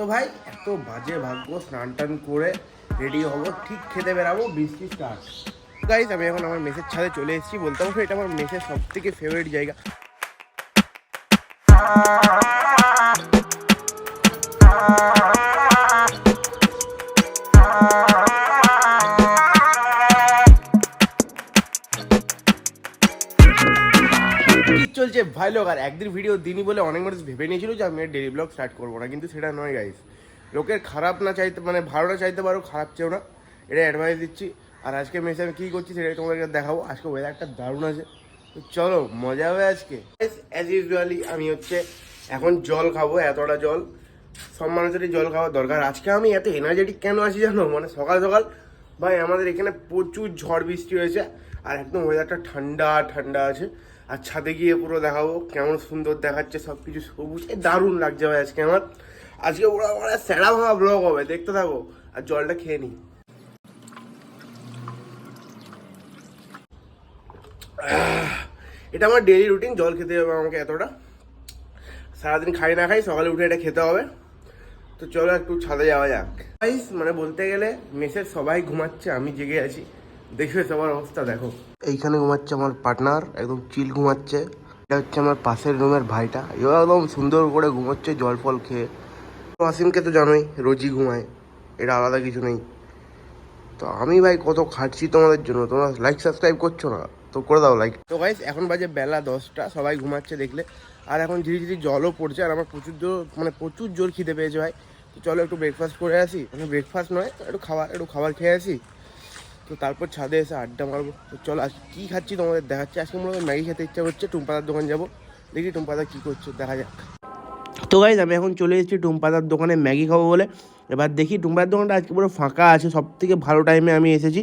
তো ভাই, এত বাজে ভাগ্য, স্নান টান করে রেডি হব, ঠিক খেতে বেরাবো, বৃষ্টি স্টার্ট গাইজ আমি এখন আমার মেসের ছাদে চলে এসেছি, বলতে পারব এটা আমার মেসের সব থেকে ফেভারিট জায়গা। ভাই লোক, আর একদিন ভিডিও দিনই বলে অনেক মানুষ ভেবে নিয়েছিল যে আমি ডেলি ব্লগ স্টার্ট করব না, কিন্তু সেটা নয় গাইস লোকের খারাপ না চাইতে মানে ভালো না চাইতে পারো, খারাপ চেও না। এটা অ্যাডভাইস দিচ্ছি। আর আজকে মেসে আমি কী করছি সেটা তোমাদেরকে দেখাবো। আজকে ওয়েদারটা দারুণ আছে। তো চলো, মজা হবে আজকে। অ্যাজ ইউজুয়ালি আমি হচ্ছে এখন জল খাব, এতটা জল। সব মানুষেরই জল খাওয়ার দরকার। আজকে আমি এত এনার্জেটিক কেন আছি জানো? মানে সকাল সকাল, ভাই আমাদের এখানে প্রচুর ঝড় বৃষ্টি হয়েছে, আর একদম ওয়েদারটা ঠান্ডা ঠান্ডা আছে। আর ছাদে গিয়ে পুরো দেখাবো কেমন সুন্দর দেখাচ্ছে সব কিছু সবুজ দারুণ লাগছে ভাই আজকে আমার। আজকে ওরা ওরা স্যাড়া ভাঙা ব্লগ হবে, দেখতে থাকো। আর জলটা খেয়ে নিই এটা আমার ডেলি রুটিন জল খেতে হবে আমাকে এতটা। সারাদিন খাই না খাই, সকালে উঠে এটা খেতে হবে। তো চলো একটু ছাদে যাওয়া যাক। মানে বলতে গেলে, মেসের সবাই ঘুমাচ্ছে, আমি জেগে আছি। দেখবে সবার অবস্থা দেখো। এইখানে ঘুমাচ্ছে আমার পার্টনার, একদম চিল ঘুমাচ্ছে। এটা হচ্ছে আমার পাশের রুমের ভাইটা। এও একদম সুন্দর করে ঘুমাচ্ছে, জল ফল খেয়ে। ওয়াসিমকে তো জানোই, রোজই ঘুমায়। এটা আলাদা কিছু নেই। তো আমি ভাই কত খাটছি তোমাদের জন্য। তোমরা লাইক সাবস্ক্রাইব করছ না? তো করে দাও লাইক তো গাইস এখন বাজে বেলা দশটা, সবাই ঘুমাচ্ছে দেখলে। আর এখন ধীরে ধীরে জলও পড়ছে, আর আমার প্রচুর জোর মানে প্রচুর জোর খিদে পেয়েছে ভাই। চলো একটু ব্রেকফাস্ট করে আসি। মানে ব্রেকফাস্ট নয়, একটু খাবার একটু খাবার খেয়ে আসি। তো তারপর ছাদে এসে আড্ডা মারবো। তো চলো আজ কী খাচ্ছি তোমাদের দেখাচ্ছি। আজকে মূলত ম্যাগি খেতে ইচ্ছা করছে। টুম্পাদার দোকান যাব। দেখি টুম্পাদা কী করছে। দেখা যাক। তো গাইজ আমি এখন চলে এসেছি টুম্পাদার দোকানে ম্যাগি খাব বলে। এবার দেখি টুম্পাদার দোকানটা আজকে পুরো ফাঁকা আছে সব থেকে ভালো টাইমে আমি এসেছি।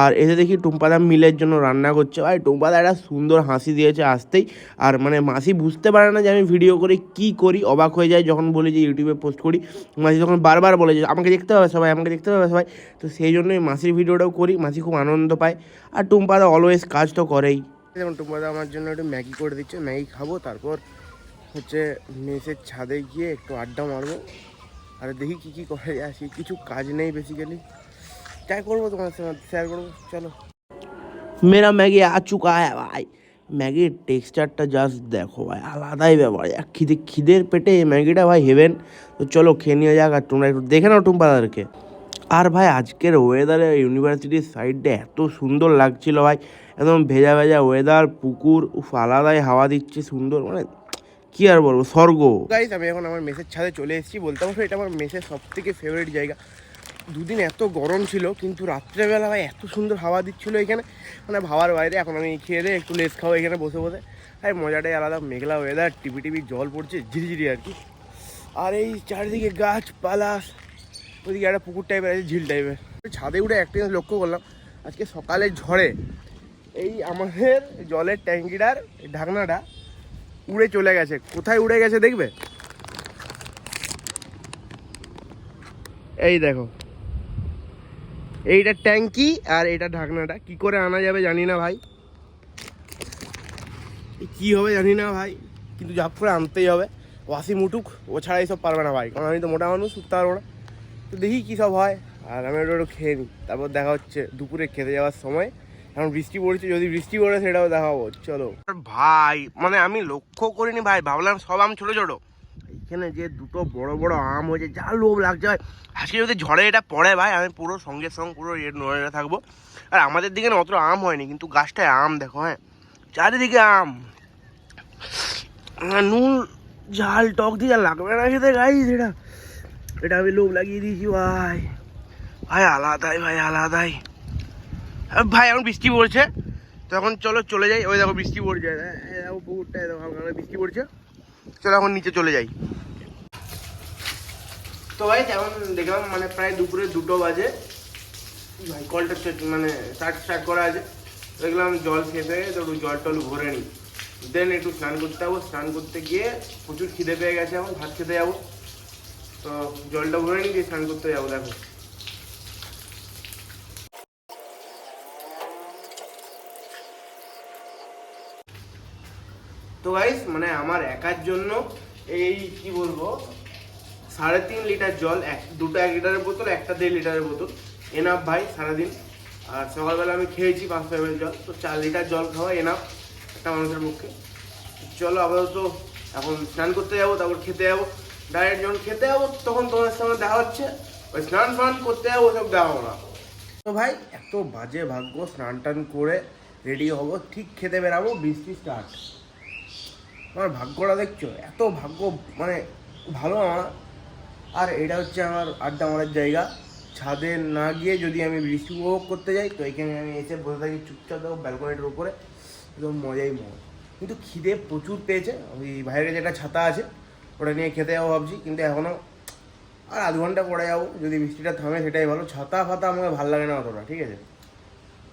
আর এসে দেখি টুম্পাদা মিলের জন্য রান্না করছে। ভাই, টুম্পাদা একটা সুন্দর হাসি দিয়েছে আসতেই। আর মানে মাসি বুঝতে পারে না যে আমি ভিডিও করে কি করি, অবাক হয়ে যায় যখন বলি যে ইউটিউবে পোস্ট করি। মাসি তখন বারবার বলে যে আমাকে দেখতে হবে সবাই, আমাকে দেখতে হবে সবাই। তো সেই জন্যই মাসির ভিডিওটাও করি, মাসি খুব আনন্দ পায়। আর টুম্পাদা অলওয়েজ কাজ তো করেই। যেমন টুম্পাদা আমার জন্য একটু ম্যাগি করে দিচ্ছে, ম্যাগি খাব, তারপর হচ্ছে মেসের ছাদে গিয়ে একটু আড্ডা মারবো। আর দেখি কী কী করা আসি কিছু কাজ নেই বেসিক্যালি ট্রাই করব তোমার সাথে শেয়ার করব, চলো। মেরা ম্যাগি আ চুকা হ্যাঁ ভাই। ম্যাগির টেক্সচারটা জাস্ট দেখো ভাই, আলাদাই ব্যাপার। এক খিদে, খিদের পেটে এই ম্যাগিটা ভাই হেভেন তো চলো খেয়ে নিয়ে যাক আর তোমরা একটু দেখে নাও টুম্পাদারকে। আর ভাই আজকের ওয়েদারে ইউনিভার্সিটির সাইডটা এত সুন্দর লাগছিল ভাই। একদম ভেজা ভেজা ওয়েদার পুকুর, উফ, আলাদাই হাওয়া দিচ্ছে সুন্দর মানে কি আর বলব, স্বর্গ। গাইস আমি এখন আমার মেসের ছাদে চলে এসেছি, বলতে পারব এটা আমার মেসের সব থেকে ফেভারিট জায়গা। দুদিন এত গরম ছিল, কিন্তু রাত্রেবেলা ভাই এত সুন্দর হাওয়া দিচ্ছিল এখানে। মানে ভাবার বাইরে, এখন আমি খেয়ে দিয়ে একটু লেস খাব এখানে বসে বসে। আর মজাটাই আলাদা, মেঘলা ওয়েদার টিপি টিপি জল পড়ছে, ঝিরিঝিরি আর কি। আর এই চারিদিকে গাছপালা ওইদিকে একটা পুকুর টাইপের আছে, ঝিল টাইপের ছাদে উঠে একটা জিনিস লক্ষ্য করলাম, আজকে সকালে ঝড়ে এই আমাদের জলের ট্যাঙ্কিটার ঢাকনাটা উড়ে চলে গেছে। কোথায় উড়ে গেছে দেখবে? এই দেখো। এইটা ট্যাঙ্কি আর এটা ঢাকনাটা। কি করে আনা যাবে জানি না ভাই। কি হবে জানি না ভাই। কিন্তু ঝাপ করে আনতেই হবে। ওয়াসি মুটুক, ও ছাড়া এইসব পারবে না ভাই। কারণ আমি তো মোটা মানুষ, উঠতে পারব না। তো দেখি কী সব হয়। আর আমি ওটা খেয়ে নিই। তারপর দেখা হচ্ছে দুপুরে খেতে যাওয়ার সময়। এখন বৃষ্টি পড়েছে যদি বৃষ্টি পড়ে সেটাও দেখাবো চলো। ভাই মানে আমি লক্ষ্য করিনি ভাই ভাবলাম সব আম ছোটো ছোটো। এখানে যে দুটো বড় বড় আম হয়েছে যা লোভ লাগছে ভাই। আজকে যদি ঝড়ে এটা পড়ে ভাই আমি পুরো সঙ্গে সঙ্গে পুরো ইয়ে নড়ে থাকব। আর আমাদের দিকে না অত আম হয়নি কিন্তু গাছটায় আম দেখো হ্যাঁ। চারিদিকে আম। নুন ঝাল টক দিয়ে লাগবে না খেতে গাই এটা। এটা আমি লোভ লাগিয়ে দিয়েছি ভাই। ভাই আলাদাই ভাই আলাদাই। ভাই, এখন বৃষ্টি পড়ছে। তখন চলো, চলে যাই। ওই দেখো, বৃষ্টি পড়ছে। এই দেখো পুকুরটা দেখো, হালকা বৃষ্টি পড়ছে। চলো এখন নিচে চলে যাই। তো ভাই, এখন দেখলাম মানে প্রায় দুপুরে দুটো বাজে। ভাই, কলটা মানে স্টার্ট স্টার্ট করা আছে। দেখলাম জল খেতে, তো একটু জল টল ভরে নিই। দেন একটু স্নান করতে যাব। স্নান করতে গিয়ে প্রচুর খিদে পেয়ে গেছে এখন ভাত খেতে যাব। তো জলটা ভরে নিই, দিয়ে স্নান করতে যাব, দেখো। তো গাইস মানে আমার একার জন্য এই, কি বলব, সাড়ে তিন লিটার জল, এক, দুটো এক লিটারের বোতল, একটা দেড় লিটারের বোতল এনাফ ভাই সারাদিন। আর সকালবেলা আমি খেয়েছি পাঁচশো এমএল জল, তো চার লিটার জল খাওয়া এনাফ একটা মানুষের পক্ষে। চলো আপাতত এখন স্নান করতে যাব, তারপর খেতে যাব। ডাইরেক্ট যখন খেতে যাব, তখন তোমাদের সঙ্গে দেখা হচ্ছে। ওই স্নান ফান করতে যাব, ওসব দেখা না। তো ভাই, এত বাজে ভাগ্য স্নান টান করে রেডি হব, ঠিক খেতে বেরাবো, বৃষ্টি স্টার্ট আমার ভাগ্যটা দেখছ? এত ভাগ্য মানে ভালো আমার। আর এটা হচ্ছে আমার আড্ডা মারার জায়গা। ছাদে না গিয়ে যদি আমি বৃষ্টি উপভোগ করতে যাই, তো এখানে আমি এসে বসে থাকি চুপচাপ দেখো ব্যালকনিটার উপরে। একদম মজাই মজা। কিন্তু খিদে প্রচুর পেয়েছে। ওই বাইরে একটা ছাতা আছে, ওটা নিয়ে খেতে যাব ভাবছি। কিন্তু এখনও আর আধ ঘণ্টা পরে যাব। যদি বৃষ্টিটা থামে সেটাই ভালো। ছাতা ফাতা আমাকে ভালো লাগে না অতটা, ঠিক আছে?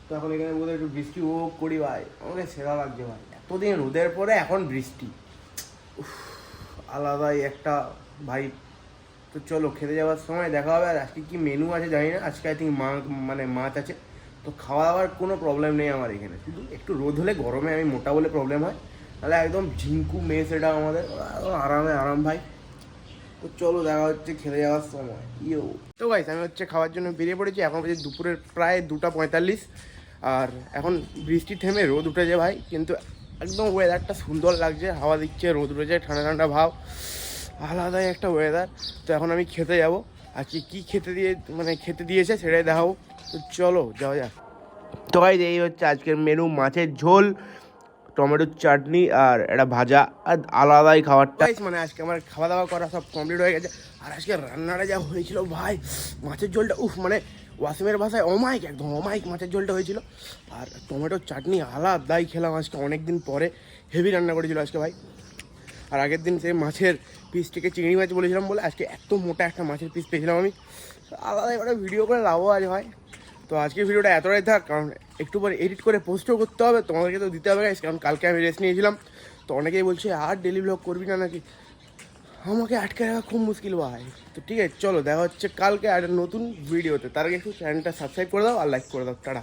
তো এখন এখানে বোধহয় একটু বৃষ্টি উপভোগ করি ভাই। আমাকে সেরা লাগছে ভাই। এতদিন রোদের পরে এখন বৃষ্টি। আলাদাই একটা ভাই তো চলো, খেতে যাওয়ার সময় দেখা হবে আর আজকে কি মেনু আছে জানি না। আজকে আই থিঙ্ক মা মানে মাছ আছে। তো খাওয়া দাওয়ার কোনো প্রবলেম নেই আমার এখানে। শুধু একটু রোদ হলে গরমে আমি মোটা বলে প্রবলেম হয়। তাহলে একদম ঝিঙ্কু মেস এটা আমাদের। আরামে, আরাম ভাই। তো চলো, দেখা হচ্ছে খেতে যাওয়ার সময়। ইয়ো। তো গাইস আমি হচ্ছে খাওয়ার জন্য বেরিয়ে পড়েছি। এখন বাজে দুপুরের প্রায় দুটা পঁয়তাল্লিশ। আর এখন বৃষ্টি থেমে রোদ উঠেছে ভাই। কিন্তু একদম ওয়েদারটা সুন্দর লাগছে, হাওয়া দিচ্ছে, রোদ রয়েছে ঠান্ডা ঠান্ডা ভাব, আলাদাই একটা ওয়েদার তো এখন আমি খেতে যাব। আজকে কী খেতে দিয়ে মানে খেতে দিয়েছে সেটাই দেখাবো। তো চলো, যাওয়া যাক। তো ভাই এই হচ্ছে আজকের মেনু মাছের ঝোল, টমেটোর চাটনি আর একটা ভাজা। আর আলাদাই খাবারটা। মানে আজকে আমার খাওয়া দাওয়া করা সব কমপ্লিট হয়ে গেছে। আর আজকে রান্নাটা যা হয়েছিল, ভাই, মাছের ঝোলটা, উফ মানে ওয়াসিমের ভাষায় অমাইক একদম অমাইক মাছের ঝোলটা হয়েছিল। আর টমেটোর চাটনি আলাদাই খেলাম আজকে অনেক দিন পরে। হেভি রান্না করেছিল আজকে ভাই। আর আগের দিন সেই মাছের পিসটিকে চিংড়ি মাছ বলেছিলাম বলে, আজকে এত মোটা একটা মাছের পিস পেয়েছিলাম আমি। আলাদা এবারে ভিডিও করে লাভও আছে ভাই। তো আজকে ভিডিওটা এতটাই থাক, কারণ একটু পরে এডিট করে পোস্টও করতে হবে, তোমাদেরকে তো দিতে হবে কারণ কালকে আমি রেস্ট নিয়েছিলাম। তো অনেকেই বলছে, আর ডেলি ব্লগ করবি না নাকি? আমাকে আটকে রাখা খুব মুশকিল ভাই। তো ঠিক আছে, চলো, দেখা হচ্ছে কালকে একটা নতুন ভিডিওতে তার আগে একটু চ্যানেলটা সাবস্ক্রাইব করে দাও আর লাইক করে দাও। টাটা।